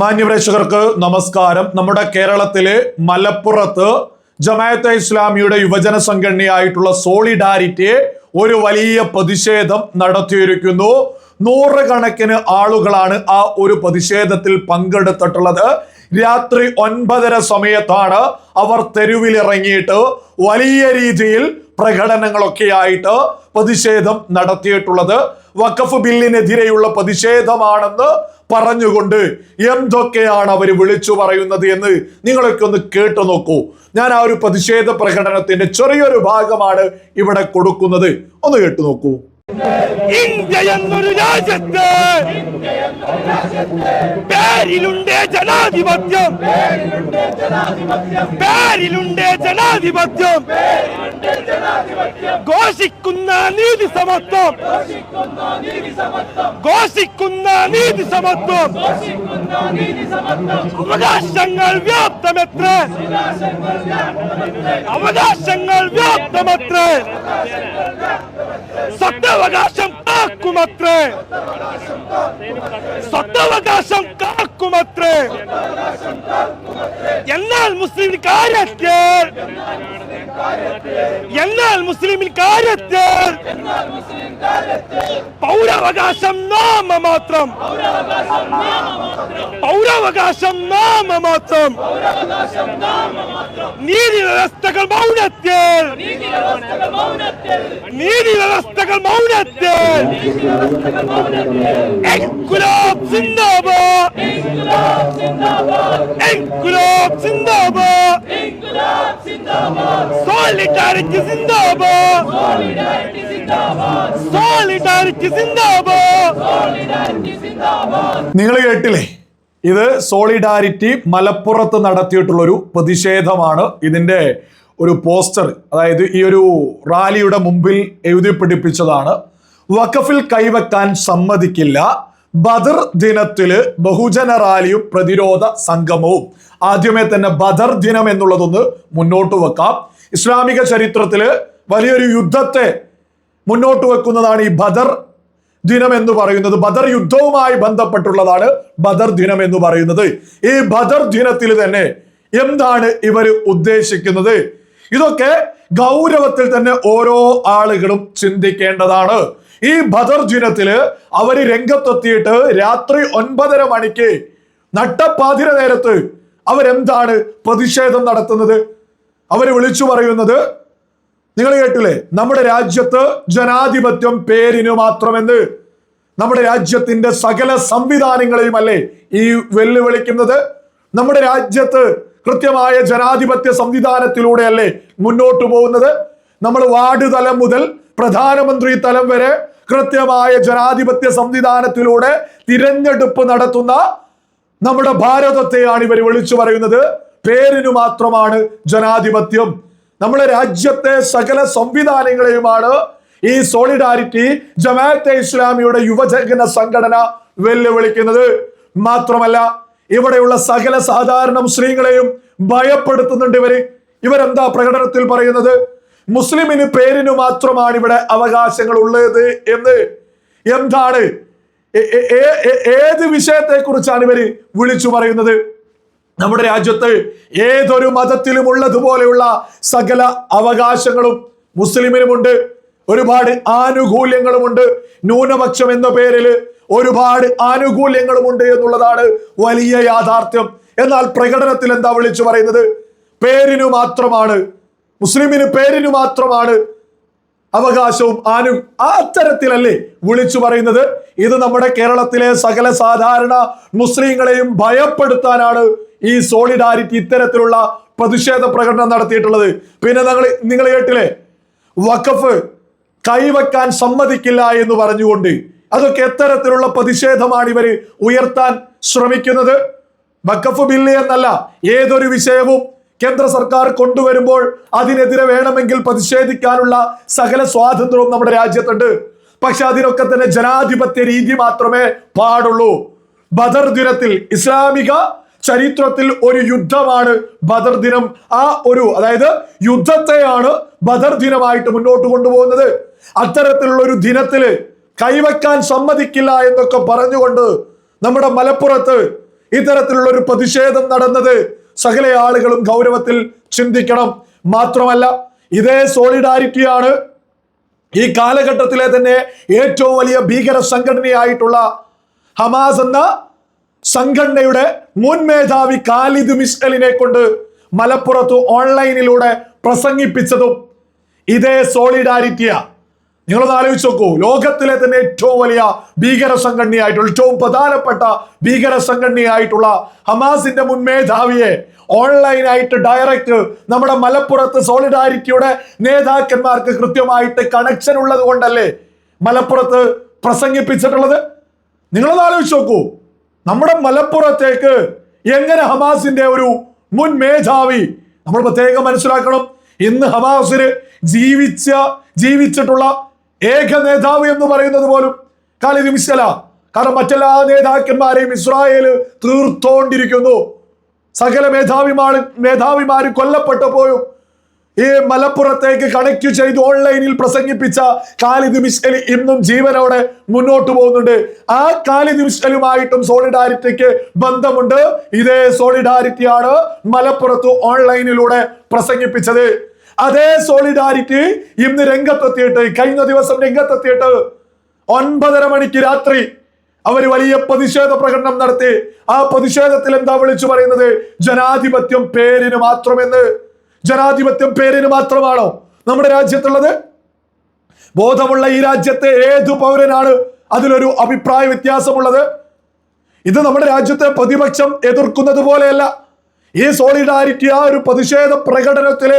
മാന്യപ്രേക്ഷകർക്ക് നമസ്കാരം. നമ്മുടെ കേരളത്തിലെ മലപ്പുറത്ത് ജമാഅത്തെ ഇസ്ലാമിയുടെ യുവജന സംഘടനയായിട്ടുള്ള സോളിഡാരിറ്റി ഒരു വലിയ പ്രതിഷേധം നടത്തിയിരിക്കുന്നു. നൂറുകണക്കിന് ആളുകളാണ് ആ ഒരു പ്രതിഷേധത്തിൽ പങ്കെടുത്തിട്ടുള്ളത്. രാത്രി ഒൻപതര സമയത്താണ് അവർ തെരുവിലിറങ്ങിയിട്ട് വലിയ രീതിയിൽ പ്രകടനങ്ങളൊക്കെ ആയിട്ട് പ്രതിഷേധം നടത്തിയിട്ടുള്ളത്. വഖഫ് ബില്ലിനെതിരെയുള്ള പ്രതിഷേധമാണെന്ന് പറഞ്ഞുകൊണ്ട് എന്തൊക്കെയാണ് അവർ വിളിച്ചു പറയുന്നത് എന്ന് നിങ്ങളൊക്കെ ഒന്ന് കേട്ടു നോക്കൂ. ഞാൻ ആ ഒരു പ്രതിഷേധ പ്രകടനത്തിന്റെ ചെറിയൊരു ഭാഗമാണ് ഇവിടെ കൊടുക്കുന്നത്. ഒന്ന് കേട്ടു നോക്കൂ. ഇന്ത്യ എന്നൊരു രാജ്യത്ത് പേരിലുണ്ട് ജനാധിപത്യം. പേരിലുണ്ട് ജനാധിപത്യം. ഘോഷിക്കുന്ന നീതി സമത്വം. ഘോഷിക്കുന്ന നീതി സമത്വം. അവകാശങ്ങൾ വ്യാപ്തമെത്ര. അവകാശങ്ങൾ വ്യാപ്തമത്ര. സ്വത്തവകാശം കാക്കുമത്രേ. സ്വത്തവകാശം കാക്കുമത്രേ. എന്നാൽ മുസ്ലിം കാര്യത്തിൽ എന്നാൽ മുസ്ലിമിൻ കാര്യത്തിൽ പൗരാവകാശം നാമ മാത്രം പൗരാവകാശം നാമ മാത്രം നീതി വ്യവസ്ഥകൾ മൗനത്തിൽ. നീതി വ്യവസ്ഥകൾ മൗനത്തിൽ. ഇൻകുലാബ് സിന്ദാബാദ്. ഇൻകുലാബ് സിന്ദാബാദ്. സോളിഡാരിറ്റി സിന്ദാബാ സോളിഡാരിറ്റി സിന്ദാബാ നിങ്ങൾ കേട്ടില്ലേ? ഇത് സോളിഡാരിറ്റി മലപ്പുറത്ത് നടത്തിയിട്ടുള്ള ഒരു പ്രതിഷേധമാണ്. ഇതിന്റെ ഒരു പോസ്റ്റർ അതായത് ഈ ഒരു റാലിയുടെ മുമ്പിൽ എഴുതി പിടിപ്പിച്ചതാണ്. വഖഫിൽ കൈവെക്കാൻ സമ്മതിക്കില്ല. ബദർ ദിനത്തിൽ ബഹുജന റാലിയും പ്രതിരോധ സംഗമവും. ആദ്യമേ തന്നെ ബദർ ദിനം എന്നുള്ളതൊന്ന് മുന്നോട്ട് വെക്കാം. ഇസ്ലാമിക ചരിത്രത്തിൽ വലിയൊരു യുദ്ധത്തെ മുന്നോട്ട് വെക്കുന്നതാണ് ഈ ബദർ ദിനം എന്ന് പറയുന്നത്. ബദർ യുദ്ധവുമായി ബന്ധപ്പെട്ടുള്ളതാണ് ബദർ ദിനം എന്ന് പറയുന്നത്. ഈ ബദർ ദിനത്തിൽ തന്നെ എന്താണ് ഇവർ ഉദ്ദേശിക്കുന്നത്? ഇതൊക്കെ ഗൗരവത്തിൽ തന്നെ ഓരോ ആളുകളും ചിന്തിക്കേണ്ടതാണ്. ഈ ബദർ ദിനത്തിൽ അവർ രംഗത്തെത്തിയിട്ട് രാത്രി ഒൻപതര മണിക്ക് നട്ടപ്പാതിര നേരത്ത് അവരെന്താണ് പ്രതിഷേധം നടത്തുന്നത്? അവർ വിളിച്ചു പറയുന്നത് നിങ്ങൾ കേട്ടില്ലേ? നമ്മുടെ രാജ്യത്ത് ജനാധിപത്യം പേരിന് മാത്രമെന്ന്. നമ്മുടെ രാജ്യത്തിന്റെ സകല സംവിധാനങ്ങളെയും അല്ലേ ഈ വെല്ലുവിളിക്കുന്നത്? നമ്മുടെ രാജ്യത്ത് കൃത്യമായ ജനാധിപത്യ സംവിധാനത്തിലൂടെ അല്ലേ മുന്നോട്ട് പോകുന്നത്? നമ്മൾ വാർഡ് തലം മുതൽ പ്രധാനമന്ത്രി തലം വരെ കൃത്യമായ ജനാധിപത്യ സംവിധാനത്തിലൂടെ തിരഞ്ഞെടുപ്പ് നടത്തുന്ന നമ്മുടെ ഭാരതത്തെയാണ് ഇവർ വിളിച്ചു പറയുന്നത്. പേരിനു മാത്രമാണ് ജനാധിപത്യം. നമ്മുടെ രാജ്യത്തെ സകല സംവിധാനങ്ങളെയുമാണ് ഈ സോളിഡാരിറ്റി ജമാഅത്തെ ഇസ്ലാമിയുടെ യുവജന സംഘടന വെല്ലുവിളിക്കുന്നത്. മാത്രമല്ല ഇവിടെയുള്ള സകല സാധാരണ മുസ്ലിങ്ങളെയും ഭയപ്പെടുത്തുന്നുണ്ട് ഇവർ. ഇവരെന്താ പ്രകടനത്തിൽ പറയുന്നത്? മുസ്ലിമിന് പേരിന് മാത്രമാണ് ഇവിടെ അവകാശങ്ങൾ ഉള്ളത് എന്ന്. എന്താണ്? ഏത് വിഷയത്തെ കുറിച്ചാണ് ഇവർ വിളിച്ചു പറയുന്നത്? നമ്മുടെ രാജ്യത്ത് ഏതൊരു മതത്തിലും ഉള്ളതുപോലെയുള്ള സകല അവകാശങ്ങളും മുസ്ലിമിനുമുണ്ട്. ഒരുപാട് ആനുകൂല്യങ്ങളുമുണ്ട്. ന്യൂനപക്ഷം എന്ന പേരിൽ ഒരുപാട് ആനുകൂല്യങ്ങളുമുണ്ട് എന്നുള്ളതാണ് വലിയ യാഥാർത്ഥ്യം. എന്നാൽ പ്രകടനത്തിൽ എന്താ വിളിച്ചു പറയുന്നത്? പേരിനു മാത്രമാണ്. മുസ്ലിമിന് പേരിനു മാത്രമാണ് അവകാശവും ആനു അത്തരത്തിലല്ലേ വിളിച്ചു പറയുന്നത്? ഇത് നമ്മുടെ കേരളത്തിലെ സകല സാധാരണ മുസ്ലിങ്ങളെയും ഭയപ്പെടുത്താനാണ് ഈ സോളിഡാരിറ്റി ഇത്തരത്തിലുള്ള പ്രതിഷേധ പ്രകടനം നടത്തിയിട്ടുള്ളത്. പിന്നെ നിങ്ങൾ നിങ്ങൾ കേട്ടില്ലേ? വഖഫ് കൈവെക്കാൻ സമ്മതിക്കില്ല എന്ന് പറഞ്ഞുകൊണ്ട് അതൊക്കെ എത്തരത്തിലുള്ള പ്രതിഷേധമാണ് ഇവർ ഉയർത്താൻ ശ്രമിക്കുന്നത്. വഖഫ് ബില്ല് എന്നല്ല ഏതൊരു വിഷയവും കേന്ദ്ര സർക്കാർ കൊണ്ടുവരുമ്പോൾ അതിനെതിരെ വേണമെങ്കിൽ പ്രതിഷേധിക്കാനുള്ള സകല സ്വാതന്ത്ര്യവും നമ്മുടെ രാജ്യത്തുണ്ട്. പക്ഷെ അതിനൊക്കെ തന്നെ ജനാധിപത്യ രീതി മാത്രമേ പാടുള്ളൂ. ബദർ ദുരത്തിൽ ഇസ്ലാമിക ചരിത്രത്തിൽ ഒരു യുദ്ധമാണ് ബദർ ദിനം. ആ ഒരു അതായത് യുദ്ധത്തെയാണ് ബദർ ദിനമായിട്ട് മുന്നോട്ട് കൊണ്ടുപോകുന്നത്. അത്തരത്തിലുള്ള ഒരു ദിനത്തിൽ കൈവയ്ക്കാൻ സമ്മതിക്കില്ല എന്നൊക്കെ പറഞ്ഞുകൊണ്ട് നമ്മുടെ മലപ്പുറത്ത് ഇത്തരത്തിലുള്ള ഒരു പ്രതിഷേധം നടന്നത് സകല ആളുകളും ഗൗരവത്തിൽ ചിന്തിക്കണം. മാത്രമല്ല ഇതേ സോളിഡാരിറ്റിയാണ് ഈ കാലഘട്ടത്തിലെ തന്നെ ഏറ്റവും വലിയ ഭീകര സംഘടനയായിട്ടുള്ള ഹമാസ് എന്ന സംഘടനയുടെ മുൻ മേധാവി ഖാലിദ് മിസ്കലിനെ കൊണ്ട് മലപ്പുറത്ത് ഓൺലൈനിലൂടെ പ്രസംഗിപ്പിച്ചതും ഇതേ സോളിഡാരിറ്റിയാ. നിങ്ങളൊന്ന് ആലോചിച്ച് നോക്കൂ. ലോകത്തിലെ തന്നെ ഏറ്റവും വലിയ ഭീകര സംഘടനയായിട്ടുള്ള ഏറ്റവും പ്രധാനപ്പെട്ട ഭീകര സംഘടനയായിട്ടുള്ള ഹമാസിന്റെ മുൻമേധാവിയെ ഓൺലൈനായിട്ട് ഡയറക്റ്റ് നമ്മുടെ മലപ്പുറത്ത് സോളിഡാരിറ്റിയുടെ നേതാക്കന്മാർക്ക് കൃത്യമായിട്ട് കണക്ഷൻ ഉള്ളത് കൊണ്ടല്ലേ മലപ്പുറത്ത് പ്രസംഗിപ്പിച്ചിട്ടുള്ളത്? നിങ്ങളൊന്ന് ആലോചിച്ച് നോക്കൂ. നമ്മുടെ മലപ്പുറത്തേക്ക് എങ്ങനെ ഹമാസിന്റെ ഒരു മുൻ മേധാവി നമ്മൾ പ്രത്യേകം മനസ്സിലാക്കണം. ഇന്ന് ഹമാസിന് ജീവിച്ച ജീവിച്ചിട്ടുള്ള ഏക നേതാവ് എന്ന് പറയുന്നത് പോലും ഖാലിദ് മിസ്കല കാരണം മറ്റെല്ലാ നേതാക്കന്മാരെയും ഇസ്രായേൽ തീർത്തോണ്ടിരിക്കുന്നു. സകല മേധാവിമാർ മേധാവിമാർ കൊല്ലപ്പെട്ടപ്പോഴും ഈ മലപ്പുറത്തേക്ക് കണക്ട് ചെയ്ത് ഓൺലൈനിൽ പ്രസംഗിപ്പിച്ച കാലിദ് മിസ്കൽ ഇന്നും ജീവനോടെ മുന്നോട്ട് പോകുന്നുണ്ട്. ആ കാലിദ് മിസ്കലുമായിട്ടും സോളിഡാരിറ്റിക്ക് ബന്ധമുണ്ട്. ഇതേ സോളിഡാരിറ്റിയാണ് മലപ്പുറത്ത് ഓൺലൈനിലൂടെ പ്രസംഗിപ്പിച്ചത്. അതേ സോളിഡാരിറ്റി ഇന്ന് രംഗത്തെത്തിയിട്ട് കഴിഞ്ഞ ദിവസം രംഗത്തെത്തിയിട്ട് ഒൻപതര മണിക്ക് രാത്രി അവർ വലിയ പ്രതിഷേധ പ്രകടനം നടത്തി. ആ പ്രതിഷേധത്തിൽ എന്താ വിളിച്ചു പറയുന്നത്? ജനാധിപത്യം പേരിന് മാത്രമെന്ന്. ജനാധിപത്യം പേരിന് മാത്രമാണോ നമ്മുടെ രാജ്യത്തുള്ളത്? ബോധമുള്ള ഈ രാജ്യത്തെ ഏതു പൗരനാണ് അതിലൊരു അഭിപ്രായ വ്യത്യാസമുള്ളത്? ഇത് നമ്മുടെ രാജ്യത്തെ പ്രതിപക്ഷം എതിർക്കുന്നത് പോലെയല്ല. ഈ സോളിഡാരിറ്റി ആ ഒരു പ്രതിഷേധ പ്രകടനത്തിൽ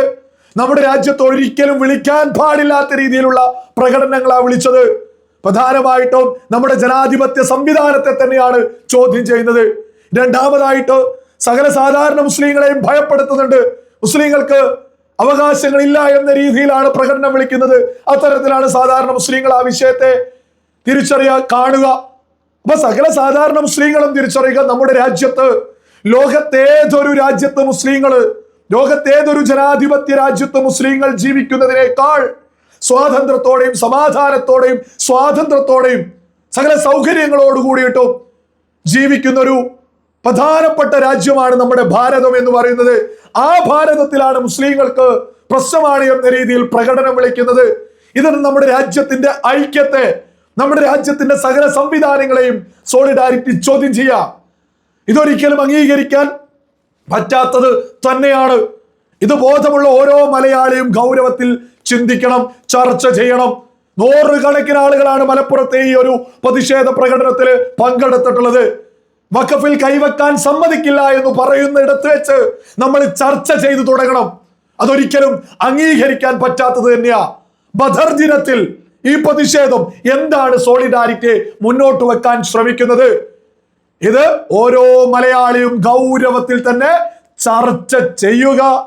നമ്മുടെ രാജ്യത്ത് ഒരിക്കലും വിളിക്കാൻ പാടില്ലാത്ത രീതിയിലുള്ള പ്രകടനങ്ങളാ വിളിച്ചത്. പ്രധാനമായിട്ടും നമ്മുടെ ജനാധിപത്യ സംവിധാനത്തെ തന്നെയാണ് ചോദ്യം ചെയ്യുന്നത്. രണ്ടാമതായിട്ട് സകല സാധാരണ മുസ്ലിങ്ങളെയും ഭയപ്പെടുത്തുന്നുണ്ട്. മുസ്ലിങ്ങൾക്ക് അവകാശങ്ങളില്ല എന്ന രീതിയിലാണ് പ്രകടനം വിളിക്കുന്നത്. അത്തരത്തിലാണ് സാധാരണ മുസ്ലിങ്ങൾ ആ വിഷയത്തെ തിരിച്ചറിയാൻ കാണുക. അപ്പൊ സകല സാധാരണ മുസ്ലിങ്ങളും തിരിച്ചറിയുക നമ്മുടെ രാജ്യത്ത്. ലോകത്തേതൊരു രാജ്യത്ത് മുസ്ലിങ്ങൾ ലോകത്തേതൊരു ജനാധിപത്യ രാജ്യത്ത് മുസ്ലിങ്ങൾ ജീവിക്കുന്നതിനേക്കാൾ സ്വാതന്ത്ര്യത്തോടെയും സമാധാനത്തോടെയും സ്വാതന്ത്ര്യത്തോടെയും സകല സൗകര്യങ്ങളോട് കൂടിയിട്ടും ജീവിക്കുന്നൊരു പ്രധാനപ്പെട്ട രാജ്യമാണ് നമ്മുടെ ഭാരതം എന്ന് പറയുന്നത്. ആ ഭാരതത്തിലാണ് മുസ്ലിങ്ങൾക്ക് പ്രശ്നമാണ് എന്ന രീതിയിൽ പ്രകടനം വിളിക്കുന്നത്. ഇതിന് നമ്മുടെ രാജ്യത്തിന്റെ ഐക്യത്തെ നമ്മുടെ രാജ്യത്തിന്റെ സകല സംവിധാനങ്ങളെയും സോളിഡാരിറ്റി ചോദ്യം ചെയ്യാം ഇതൊരിക്കലും അംഗീകരിക്കാൻ പറ്റാത്തത് തന്നെയാണ്. ഇത് ബോധമുള്ള ഓരോ മലയാളിയും ഗൗരവത്തിൽ ചിന്തിക്കണം ചർച്ച ചെയ്യണം. നൂറുകണക്കിന് ആളുകളാണ് മലപ്പുറത്തെ ഈ ഒരു പ്രതിഷേധ പ്രകടനത്തിൽ പങ്കെടുത്തിട്ടുള്ളത്. വഖഫിൽ കൈവെക്കാൻ സമ്മതിക്കില്ല എന്ന് പറയുന്ന ഇടത്ത് വെച്ച് നമ്മൾ ചർച്ച ചെയ്തു തുടങ്ങണം. അതൊരിക്കലും അംഗീകരിക്കാൻ പറ്റാത്തത് തന്നെയാ. ബദർ ദിനത്തിൽ ഈ പ്രതിഷേധം എന്താണ് സോളിഡാരിറ്റി മുന്നോട്ട് വെക്കാൻ ശ്രമിക്കുന്നത്? ഇത് ഓരോ മലയാളിയും ഗൗരവത്തിൽ തന്നെ ചർച്ച ചെയ്യുക.